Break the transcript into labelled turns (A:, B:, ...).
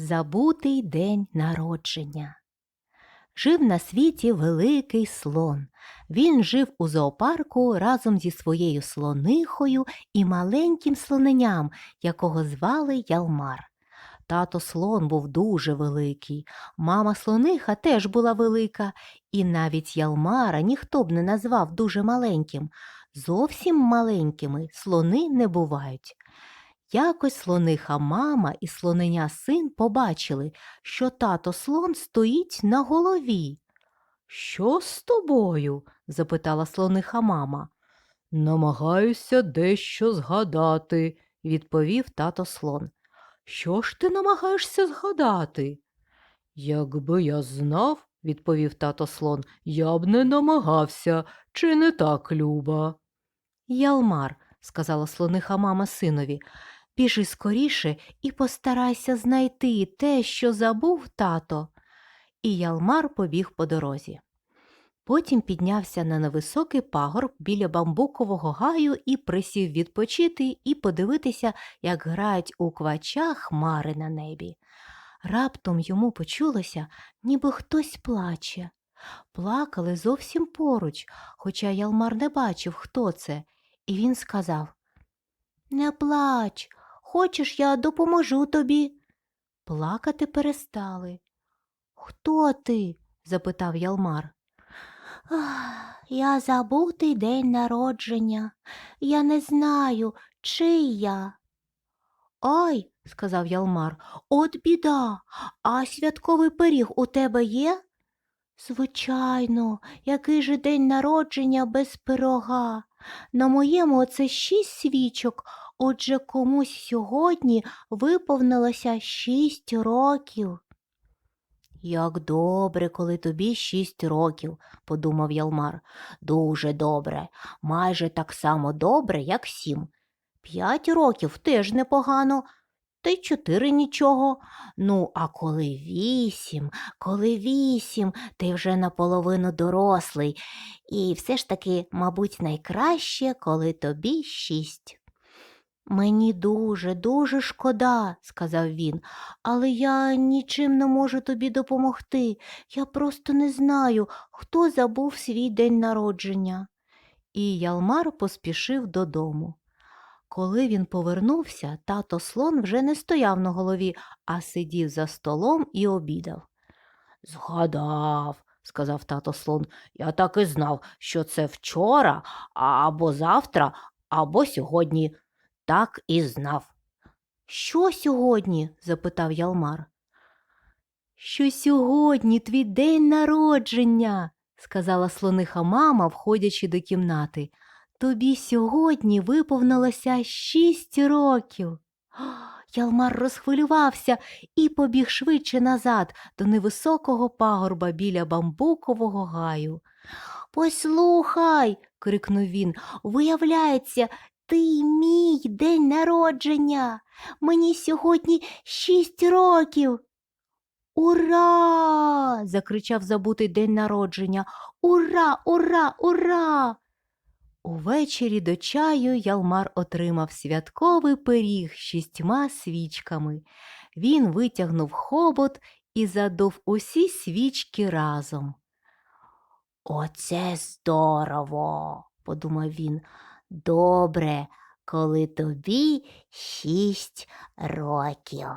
A: Забутий день народження. Жив на світі великий слон. Він жив у зоопарку разом зі своєю слонихою і маленьким слоненям, якого звали Ялмар. Тато слон був дуже великий, мама слониха теж була велика, і навіть Ялмара ніхто б не назвав дуже маленьким. Зовсім маленькими слони не бувають. Якось слониха мама і слоненя син побачили, що тато слон стоїть на голові. Що з тобою? запитала слониха мама. Намагаюся дещо згадати, відповів тато слон. Що ж ти намагаєшся згадати? Якби я знав, відповів тато слон, я б не намагався, чи не так, Люба? Ялмар, сказала слониха мама синові, біжи скоріше і постарайся знайти те, що забув тато. І Ялмар побіг по дорозі. Потім піднявся на невисокий пагорб біля бамбукового гаю і присів відпочити і подивитися, як грають у квача хмари на небі. Раптом йому почулося, ніби хтось плаче. Плакали зовсім поруч, хоча Ялмар не бачив, хто це, і він сказав Не плач, хочеш, я допоможу тобі. Плакати перестали. Хто ти? запитав Ялмар. Я забутий день народження. Я не знаю, чий я. Ай, сказав Ялмар, от біда. А святковий пиріг у тебе є? Звичайно, який же день народження без пирога. На моєму оце шість свічок, отже комусь сьогодні виповнилося шість років. Як добре, коли тобі шість років, подумав Ялмар. Дуже добре, майже так само добре, як сім. П'ять років теж непогано, та й чотири нічого. Ну, а коли вісім, коли вісім, ти вже наполовину дорослий. І все ж таки, мабуть, найкраще, коли тобі шість. Мені дуже, дуже шкода, сказав він, але я нічим не можу тобі допомогти. Я просто не знаю, хто забув свій день народження. І Ялмар поспішив додому. Коли він повернувся, тато слон вже не стояв на голові, а сидів за столом і обідав. Згадав, сказав тато слон, я так і знав, що це вчора, або завтра, або сьогодні. Так і знав. Що сьогодні? запитав Ялмар. Що сьогодні твій день народження, сказала слониха мама, входячи до кімнати. Тобі сьогодні виповнилося шість років. Ялмар розхвилювався і побіг швидше назад до невисокого пагорба біля бамбукового гаю. Послухай, крикнув він, виявляється, ти мій день народження. Мені сьогодні шість років. Ура! закричав забутий день народження. Ура, ура, ура! Увечері до чаю Ялмар отримав святковий пиріг з шістьма свічками. Він витягнув хобот і задув усі свічки разом. Оце здорово, подумав він. Добре, коли тобі шість років.